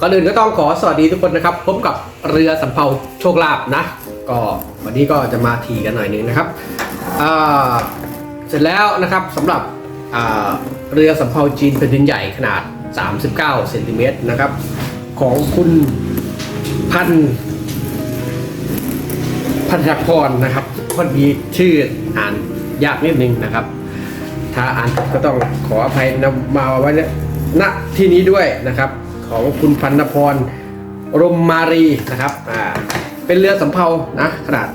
ก่อนอื่นก็ต้องขอสวัสดีทุกคนนะครับพบกับเรือสำเภาโชคลาภนะ ก็วันนี้ก็จะมาทีกันหน่อยนึงนะครับเสร็จแล้วนะครับสำหรับเรือสำเภาจีนแผ่นดินใหญ่ขนาด 39เซนติเมตรนะครับ ของคุณพันพันธพรนะครับพอดีชื่ออ่านยากนิดนึงนะครับ ถ้าอ่านก็ต้องขออภัยนำมาไว้ณที่นี้ด้วยนะครับ ของคุณพันธพรรมมารีนะครับอ่าเป็นเรือสำเภานะขนาด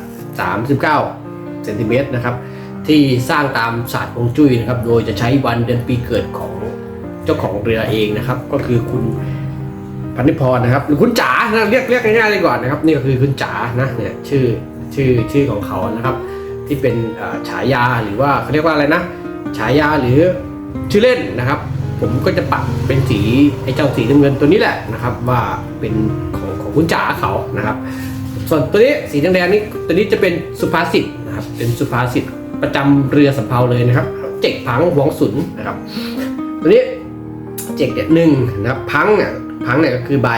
39เซนติเมตรนะครับที่สร้างตามศาสตร์ฮวงจุ้ยนะครับ โดยจะใช้วันเดือนปีเกิดของเจ้าของเรือเองนะครับ ก็คือคุณพันธิพรนะครับ หรือคุณจ๋านะเรียกเรียกง่ายๆเลยก่อนนะครับ นี่ก็คือคุณจ๋านะเนี่ยชื่อชื่อชื่อของเขานะครับ ที่เป็นฉายาหรือว่าเขาเรียกว่าอะไรนะ ฉายาหรือชื่อเล่นนะครับ ผมก็จะปักเป็นสีไอ้เจ้าสีน้ำเงินตัวนี้แหละนะครับ ว่าเป็นของของคุณจ๋าเขานะครับ ส่วนตัวนี้สีแดงๆนี่ตัวนี้จะเป็นสุภาษิตนะครับ เป็นสุภาษิตประจำเรือสำเภาเลยนะครับ เจ็กพังหวงสุนนะครับ ตัวนี้เจ็กเนี่ยหนึ่งนะครับพังเนี่ยพังเนี่ยก็คือใบ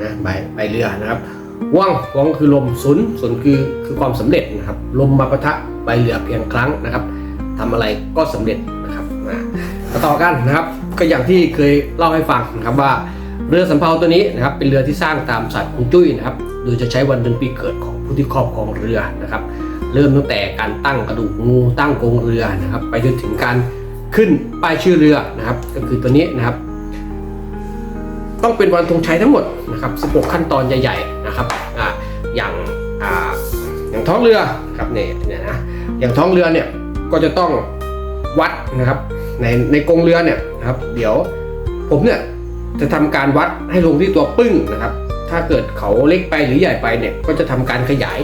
นะใบใบเรือนะครับว่องว่องคือลมสุนสุนคือคือความสำเร็จนะครับ ลมมาปะทะใบเรือเพียงครั้งนะครับทำอะไรก็สำเร็จนะครับมาต่อกันนะครับ ก็อย่างที่เคยเล่าให้ฟังนะครับว่าเรือสำเภาตัวนี้นะครับเป็นเรือที่สร้างตามศาสตร์ฮวงจุ้ยนะครับ โดยจะใช้วันเดือนปีเกิดของผู้ที่ครอบครองเรือนะครับ เริ่มตั้งแต่การตั้งกระดูกงูตั้งกรงเรือนะครับ ไปจนถึงการขึ้นป้ายชื่อเรือนะครับ ก็คือตัวนี้นะครับ ต้องเป็นวันธงชัยทั้งหมดนะครับ16 ขั้นตอนใหญ่ ๆนะครับออย่างออย่างท้องเรือครับเนี่ยเนี่ยนะอย่างท้องเรือเนี่ยก็จะต้องวัดนะครับในในกรงเรือเนี่ย นะครับ เดี๋ยวผมเนี่ยจะทำการวัดให้ลงที่ตัวปึ้งนะครับ ถ้าเกิดเขาเล็กไปหรือใหญ่ไปเนี่ยก็จะทำการขยาย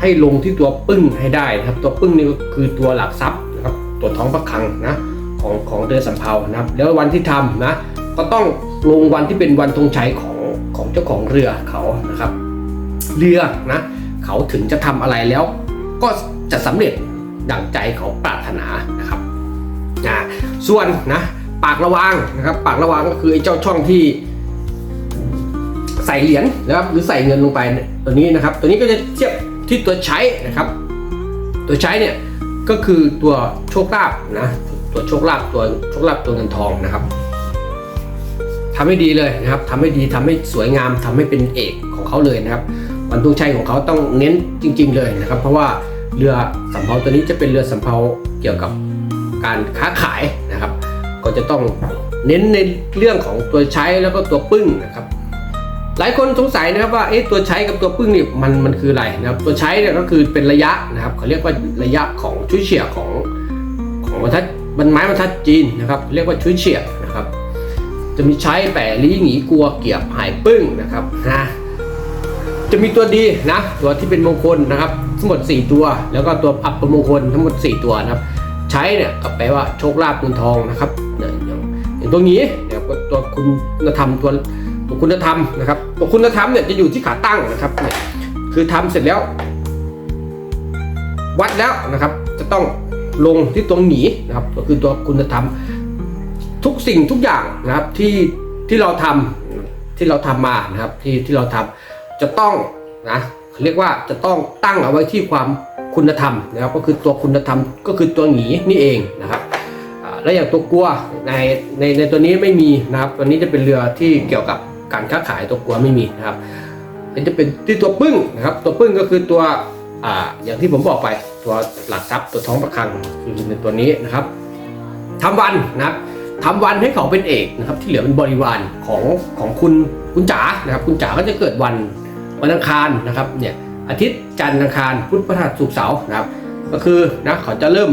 ให้ลงที่ตัวปึ้งให้ได้นะครับ ตัวปึ้งนี่ก็คือตัวหลักทรัพย์นะครับ ตัวท้องพระคลังนะของของเรือสำเภานะครับ แล้ววันที่ทำนะก็ต้องลงวันที่เป็นวันธงชัยของของเจ้าของเรือเขานะครับ เรือนะเขาถึงจะทำอะไรแล้ว ก็จะสำเร็จดั่งใจเขาปรารถนานะครับอ่าส่วนนะ ปากระวางนะครับ ปากระวางก็คือไอ้เจ้าช่องที่ใส่เหรียญนะครับหรือใส่เงินลงไปตัวนี้นะครับ ตัวนี้ก็จะเทียบที่ตัวใช้นะครับ ตัวใช้เนี่ยก็คือตัวโชคลาภนะตัวโชคลาภตัวโชคลาภตัวเงินทองนะครับทำให้ดีเลยนะครับทำให้ดีทำให้สวยงามทำให้เป็นเอกของเขาเลยนะครับวันธงชัยของเขาต้องเน้นจริง ๆ เลยนะครับ เพราะว่าเรือสำเภาตัวนี้จะเป็นเรือสำเภาเกี่ยวกับการค้าขาย จะต้องเน้นในเรื่องของตัวใช้แล้วก็ตัวปึ้งนะครับ หลายคนสงสัยนะครับว่าเอ๊ะตัวใช้กับตัวปึ้งนี่มันมันคืออะไรนะครับ ตัวใช้เนี่ยก็คือเป็นระยะนะครับเขาเรียกว่าระยะของชุยเฉียของของบรรทัดบรรไม้บรรทัดจีนนะครับ เรียกว่าชุยเฉียนะครับ จะมีใช้แปะลี้หงีกลัวเกียบหายปึ้งนะครับนะจะมีตัวดีนะตัวที่เป็นมงคลนะครับ ทั้งหมด 4 ตัว แล้วก็ตัวอัปมงคลทั้งหมด 4 ตัวนะครับ ใช้เนี่ยก็แปลว่าโชคลาภเงินทองนะครับ อย่างอย่างตัวนี้เนี่ยก็ตัวคุณธรรมตัวตัวคุณธรรมนะครับตัวคุณธรรมเนี่ยจะอยู่ที่ขาตั้งนะครับเนี่ยคือทำเสร็จแล้ว วัดแล้วนะครับ จะต้องลงที่ตรงหนีนะครับ ก็คือตัวคุณธรรมทุกสิ่งทุกอย่างนะครับที่ที่เราทำที่เราทำมานะครับที่ที่เราทำจะต้องนะเรียกว่าจะต้องตั้งเอาไว้ที่ความคุณธรรมนะครับ ก็คือตัวคุณธรรมก็คือตัวหนีนี่เองนะครับ และอย่างตัวกลัวในในในตัวนี้ไม่มีนะครับตัวนี้จะเป็นเรือที่เกี่ยวกับการค้าขายตัวกลัวไม่มีนะครับมันจะเป็นที่ตัวปึ้งนะครับ ตัวปึ้งก็คือตัวอ่าอย่างที่ผมบอกไปตัวหลักทรัพย์ตัวท้องประคังคือเป็นตัวนี้นะครับทำวันนะครับทำวันให้เขาเป็นเอกนะครับ ที่เหลือเป็นบริวารของของคุณคุณจ๋านะครับ คุณจ๋าก็จะเกิดวันวันอังคารนะครับเนี่ยอาทิตย์จันทร์อังคารพุธพฤหัสศุกร์เสาร์นะครับ ก็คือนะเขาจะเริ่ม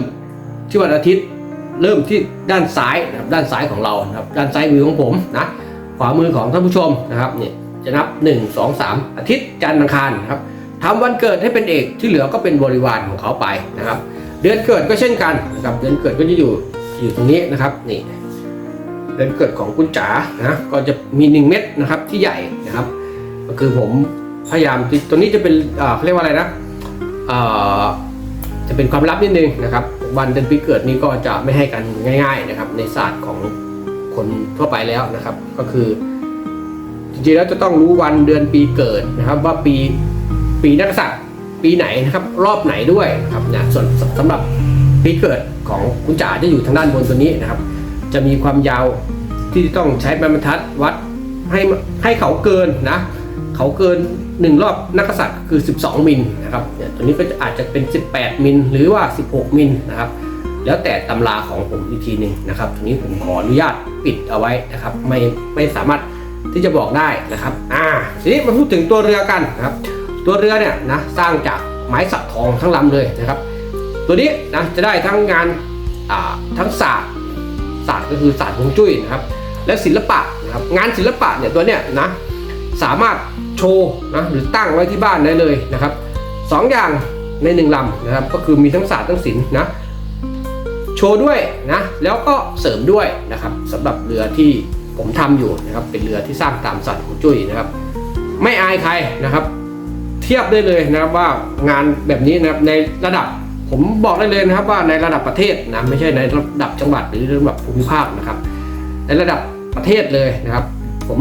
ที่วันอาทิตย์ เริ่มที่ด้านซ้ายนะครับด้านซ้ายของเรานะครับด้านซ้ายมือของผมนะขวามือของท่านผู้ชมนะครับเนี่ยจะนับ 1 2 3 อาทิตย์จันทร์อังคารนะครับทำวันเกิดให้เป็นเอกที่เหลือก็เป็นบริวารของเขาไปนะครับ เดือนเกิดก็เช่นกันนะครับเดือนเกิดก็จะอยู่อยู่ตรงนี้นะครับนี่เดือนเกิดของคุณจ๋านะก็จะมี 1 เม็ดนะครับที่ใหญ่นะครับ ก็คือผมพยายามติดตัวนี้จะเป็นเขาเรียกว่าอะไรนะเออจะเป็นความลับนิดนึงนะครับ วันเดือนปีเกิดนี้ก็จะไม่ให้กันง่าย ๆนะครับ ในศาสตร์ของคนทั่วไปแล้วนะครับ ก็คือจริงๆแล้วจะต้องรู้วันเดือนปีเกิดนะครับ ว่าปีปีนักษัตริย์ปีไหนนะครับ รอบไหนด้วยครับเนี่ยส่วนสำหรับปีเกิดของคุณจ๋าจะอยู่ทางด้านบนตัวนี้นะครับ จะมีความยาวที่ต้องใช้ไม้บรรทัดวัดให้ให้เขาเกินนะ เขาเกิน หนึ่งรอบนักกษัตริย์คือ 12 มิลนะครับเนี่ยตัวนี้ก็อาจจะเป็น 18 มิลหรือว่า 16 มิลนะครับแล้วแต่ตำราของผมอีกทีหนึ่งนะครับทีนี้ผมขออนุญาตปิดเอาไว้นะครับ ไม่ไม่สามารถที่จะบอกได้นะครับอ่าทีนี้มาพูดถึงตัวเรือกันนะครับ ตัวเรือเนี่ยนะสร้างจากไม้สักทองทั้งลำเลยนะครับ ตัวนี้นะจะได้ทั้งงานอ่าทั้งศาสตร์ศาสตร์ก็คือศาสตร์ฮวงจุ้ยนะครับ และศิลปะนะครับงานศิลปะเนี่ยตัวเนี้ยนะ สามารถโชว์นะหรือตั้งไว้ที่บ้านได้เลยนะครับสองอย่างในหนึ่งลำนะครับก็คือมีทั้งศาสตร์ทั้งศิลป์นะโชว์ด้วยนะแล้วก็เสริมด้วยนะครับสำหรับเรือที่ผมทำอยู่นะครับเป็นเรือที่สร้างตามสัตว์ของจุ้ยนะครับ ไม่อายใครนะครับ เทียบได้เลยนะครับว่างานแบบนี้นะครับในระดับผมบอกได้เลยนะครับว่าในระดับประเทศนะไม่ใช่ในระดับจังหวัดหรือระดับภูมิภาคนะครับ ในระดับประเทศเลยนะครับ ผม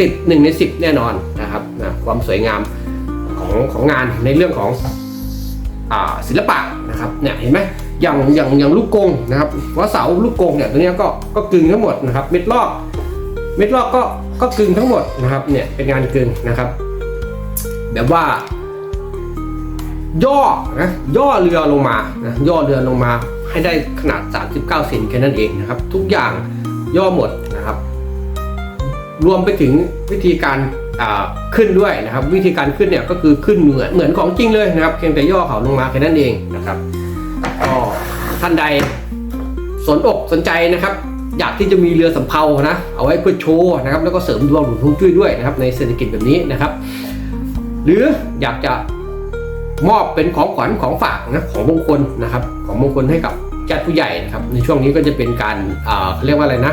ติดหนึ่งในสิบแน่นอนนะครับนะความสวยงามของของงานในเรื่องของศิลปะนะครับเนี่ยเห็นไหมอย่างอย่างอย่างลูกกงนะครับว่าเสาลูกกงเนี่ยตัวเนี้ยก็ก็กึ่งทั้งหมดนะครับเม็ดลอกเม็ดลอกก็ก็กึ่งทั้งหมดนะครับเนี่ยเป็นงานกึ่งนะครับ แบบว่า ย่อนะย่อเรือลงมานะย่อเรือลงมาให้ได้ขนาด 39เซนแค่นั้นเองนะครับ ทุกอย่างย่อหมด รวมไปถึงวิธีการขึ้นด้วยนะครับ วิธีการขึ้นเนี่ยก็คือขึ้นเหมือนเหมือนของจริงเลยนะครับเพียงแต่ย่อเขาลงมาแค่นั้นเองนะครับก็ท่านใดสนอกสนใจนะครับ อยากที่จะมีเรือสำเภานะเอาไว้เพื่อโชว์นะครับแล้วก็เสริมดวงหนุนฮวงจุ้ยด้วยนะครับในเศรษฐกิจแบบนี้นะครับ หรืออยากจะมอบเป็นของขวัญของฝากนะของมงคลนะครับ ของมงคลให้กับญาติผู้ใหญ่นะครับในช่วงนี้ก็จะเป็นการเาเรียกว่าอะไรนะ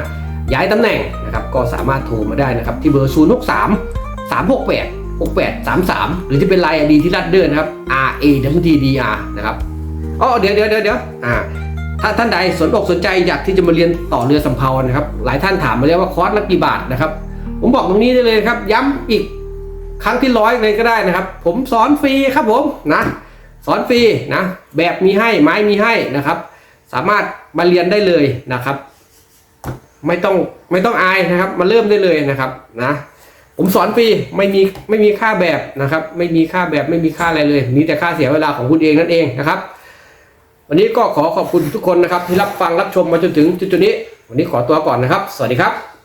ย้ายตำแหน่งนะครับก็สามารถโทรมาได้นะครับที่เบอร์ 0 6 3 3 6 8 6 8 3 3 หรือจะเป็นไลน์ดีที่รัดเดินนะครับ R A W T D R นะครับอ๋อเดี๋ยวเดี๋ยวเดี๋ยวเดี๋ยวอ่าถ้าท่านใดสนอกสนใจอยากที่จะมาเรียนต่อเรือสำเภานะครับ หลายท่านถามมาแล้วว่าคอร์สละกี่บาทนะครับ ผมบอกตรงนี้ได้เลยครับ ย้ำอีกครั้งที่ร้อยเลยก็ได้นะครับ ผมสอนฟรีครับผมนะสอนฟรีนะแบบมีให้ไม้มีให้นะครับ สามารถมาเรียนได้เลยนะครับ ไม่ต้องไม่ต้องอายนะครับ มาเริ่มได้เลยนะครับนะผมสอนฟรีไม่มีไม่มีค่าแบบนะครับ ไม่มีค่าแบบไม่มีค่าอะไรเลยมีแต่ค่าเสียเวลาของคุณเองนั่นเองนะครับ วันนี้ก็ขอขอบคุณทุกคนนะครับที่รับฟังรับชมมาจนถึงจุดๆนี้ วันนี้ขอตัวก่อนนะครับ สวัสดีครับ